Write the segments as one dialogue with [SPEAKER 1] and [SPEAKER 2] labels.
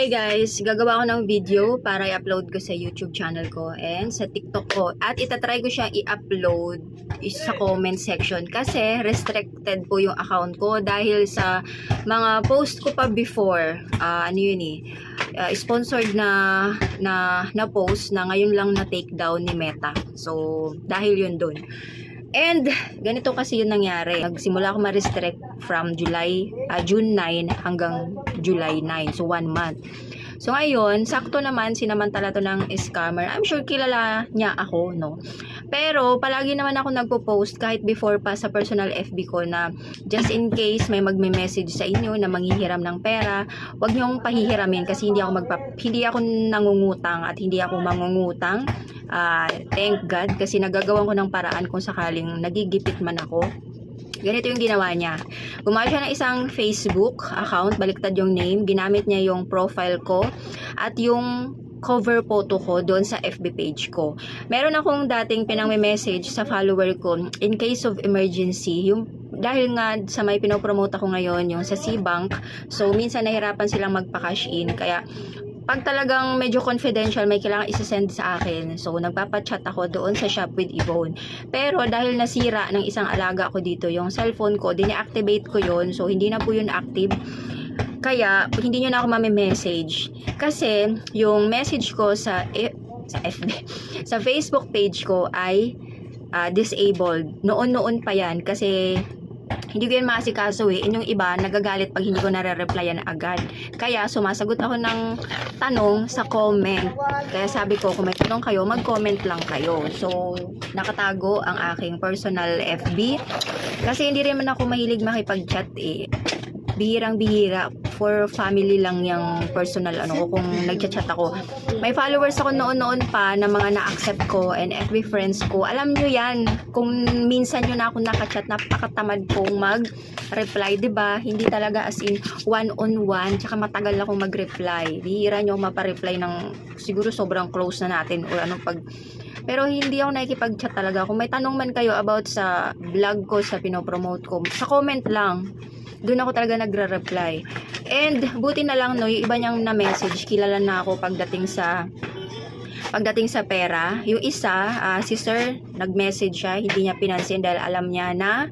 [SPEAKER 1] Hey guys, gagawa ko ng video para i-upload ko sa YouTube channel ko and sa TikTok ko. At itatry ko siya i-upload sa comment section kasi restricted po yung account ko dahil sa mga post ko pa before, ah, ano yun eh, ah, sponsored na, na, na post na ngayon lang na take down ni Meta. So, dahil yun dun. And ganito kasi yung nangyari. Nagsimula ako ma-restrict from July, ah, June 9 hanggang July 9. So, one month. So, ngayon, sakto naman, sinamantala to ng scammer. I'm sure kilala niya ako, no? Pero, palagi naman ako nagpo-post kahit before pa sa personal FB ko na just in case may magme-message sa inyo na manghihiram ng pera, huwag niyong pahihiramin kasi hindi ako magpa hindi ako nangungutang at hindi ako mangungutang. Ah, thank God kasi nagagawan ko ng paraan kung sakaling nagigipit man ako. Ganito yung ginawa niya. Gumawa siya ng isang Facebook account, baliktad yung name, ginamit niya yung profile ko at yung cover photo ko doon sa FB page ko. Meron akong dating pinang-message sa follower ko in case of emergency, yung dahil nga sa may pinopromote ako ngayon, yung sa C-Bank, so minsan nahirapan silang magpa-cash in, kaya pag talagang medyo confidential, may kailangan isa-send sa akin. So, nagpapachat ako doon sa shop with Yvonne. Pero dahil nasira ng isang alaga ko dito, yung cellphone ko, dine-activate ko yon So, hindi na po yun active. Kaya, hindi nyo na ako mami-message. Kasi, yung message ko sa, eh, sa FB, sa Facebook page ko ay ah, disabled. Noon-noon pa yan kasi hindi ko yan maasikaso eh. And yung iba, nagagalit pag hindi ko nare-replyan agad. Kaya sumasagot ako ng tanong sa comment. Kaya sabi ko, kung may tanong kayo, mag-comment lang kayo. So, nakatago ang aking personal FB. Kasi hindi rin man ako mahilig makipag-chat eh. Bihirang-bihira. For family lang yung personal ano ko kung nagchat-chat ako. May followers ako noon-noon pa na mga na-accept ko and FB friends ko. Alam nyo yan, kung minsan nyo na ako nakachat, napakatamad kong mag-reply, ba Hindi talaga as in one-on-one, tsaka matagal akong mag-reply. Bihira nyo mapareply ng siguro sobrang close na natin or ano pag pero hindi ako nakikipag-chat talaga. Kung may tanong man kayo about sa vlog ko, sa pinopromote ko, sa comment lang. Doon ako talaga nagre-reply. And buti na lang no, yung iba niyang na-message, kilala na ako pagdating sa pagdating sa pera. Yung isa, ah, si sir, nag-message siya, hindi niya pinansin dahil alam niya na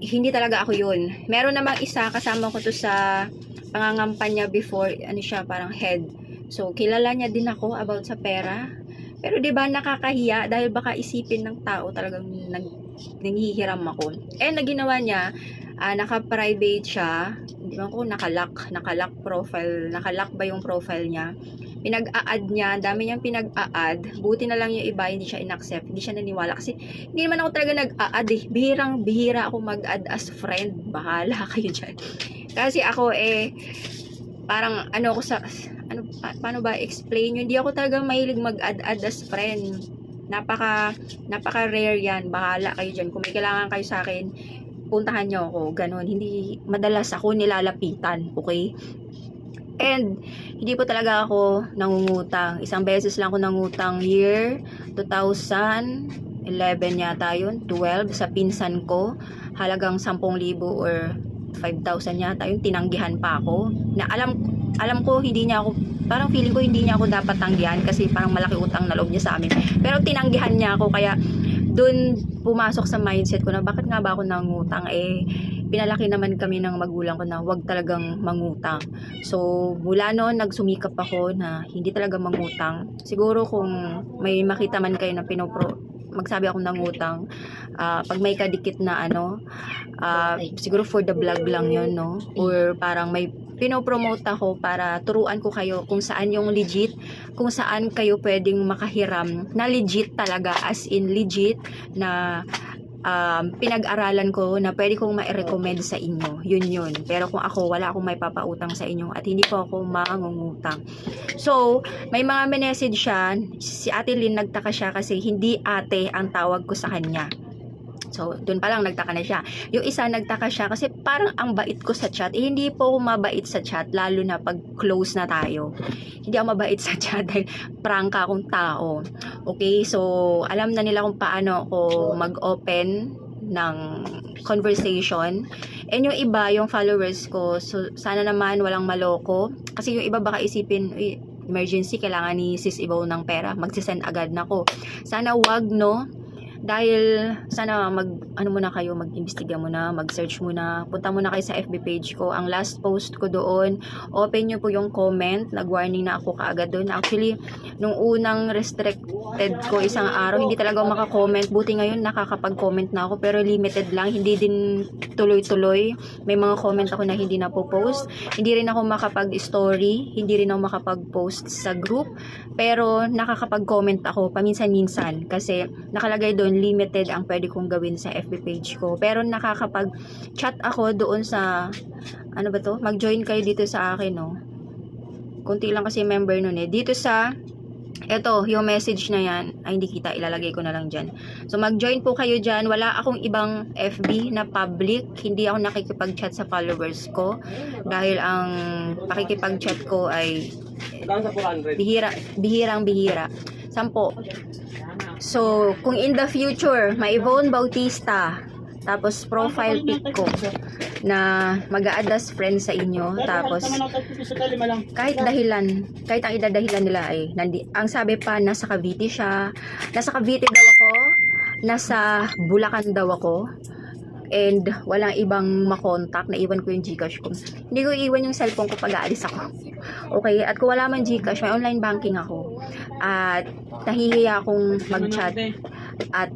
[SPEAKER 1] hindi talaga ako yun. Meron namang isa, kasama ko to sa pangangampanya before, ano siya, parang head. So, kilala niya din ako about sa pera. Pero 'di ba nakakahiya dahil baka isipin ng tao talagang nag nanghihiram ako. And na ginawa niya, ah, naka-private siya. Hindi ko ko naka-lock, naka-lock profile, naka-lock ba yung profile niya? Pinag-a-add niya, dami niyang pinag-a-add. Buti na lang yung iba, hindi siya in-accept, hindi siya naniwala. Kasi hindi naman ako talaga nag-a-add eh. Bihirang bihira ako mag-add as friend. Bahala kayo dyan. Kasi ako eh, parang ano ko sa, ano, pa- paano ba explain yun? Hindi ako talaga mahilig mag-add-add as friend. Napaka, napaka rare yan. Bahala kayo dyan. Kung may kailangan kayo sa akin, puntahan nyo ako. Ganon. Hindi, madalas ako nilalapitan. Okay? And, hindi po talaga ako nangungutang. Isang beses lang ako nangutang year 2011 yata yun. 12 sa pinsan ko. Halagang 10,000 or 5,000 yata yun. Tinanggihan pa ako. Na alam, alam ko hindi niya ako parang feeling ko hindi niya ako dapat tanggihan kasi parang malaki utang na loob niya sa amin. Pero tinanggihan niya ako kaya dun pumasok sa mindset ko na bakit nga ba ako nangutang eh pinalaki naman kami ng magulang ko na wag talagang mangutang. So, mula noon, nagsumikap ako na hindi talaga mangutang. Siguro kung may makita man kayo na pinopro, magsabi ako ng utang, ah, pag may kadikit na ano, ah, siguro for the vlog lang yon no? Or parang may pinopromote ako para turuan ko kayo kung saan yung legit, kung saan kayo pwedeng makahiram na legit talaga, as in legit na um, pinag-aralan ko na pwede kong ma-recommend sa inyo. Yun yun. Pero kung ako, wala akong may papautang sa inyo at hindi po ako mangungutang. So, may mga message siya. Si Ate Lynn nagtaka siya kasi hindi ate ang tawag ko sa kanya. So, dun pa lang nagtaka na siya. Yung isa nagtaka siya kasi parang ang bait ko sa chat. Eh, hindi po ako mabait sa chat, lalo na pag close na tayo. Hindi ako mabait sa chat dahil prangka akong tao. Okay, so alam na nila kung paano ako mag-open ng conversation. And yung iba, yung followers ko, so sana naman walang maloko. Kasi yung iba baka isipin, "Uy, emergency, kailangan ni sis Ibaw ng pera, magsisend agad na ko. Sana wag, no? Dahil sana mag ano muna kayo, mag-imbestiga muna, mag-search muna. Punta muna kayo sa FB page ko. Ang last post ko doon, open nyo po yung comment. Nag-warning na ako kaagad doon. Actually, nung unang restricted ko isang araw, hindi talaga ako makakomment. Buti ngayon nakakapag-comment na ako pero limited lang. Hindi din tuloy-tuloy. May mga comment ako na hindi na po post. Hindi rin ako makapag-story. Hindi rin ako makapag-post sa group. Pero nakakapag-comment ako paminsan-minsan kasi nakalagay doon limited ang pwede kong gawin sa FB page ko. Pero nakakapag-chat ako doon sa ano ba to? Mag-join kayo dito sa akin, no? Kunti lang kasi member nun eh. Dito sa eto, yung message na yan, ay hindi kita, ilalagay ko na lang dyan. So, mag-join po kayo dyan. Wala akong ibang FB na public. Hindi ako nakikipag-chat sa followers ko. Dahil ang pakikipag-chat ko ay
[SPEAKER 2] Saan sa 400?
[SPEAKER 1] bihira, bihirang bihira. Sampo. So, kung in the future, may Yvonne Bautista, tapos profile pic ko na mag a as friend sa inyo, tapos kahit dahilan, kahit ang idadahilan nila ay, nandi, ang sabi pa, nasa Cavite siya, nasa Cavite daw ako, nasa Bulacan daw ako, and walang ibang makontak, naiwan ko yung Gcash ko. Hindi ko iwan yung cellphone ko pag aalis ako. Okay, at kung wala man Gcash, may online banking ako. At nahihiya akong mag-chat at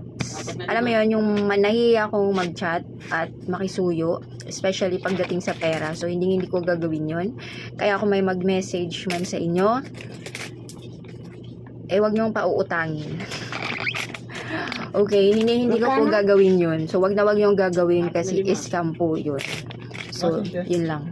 [SPEAKER 1] alam mo yun, yung nahihiya akong mag-chat at makisuyo, especially pagdating sa pera. So, hindi hindi ko gagawin yun. Kaya kung may mag-message man sa inyo, eh, wag niyong pauutangin. okay, hindi hindi ko po gagawin yun. So, wag na wag niyong gagawin kasi scam po yun. So, yun lang.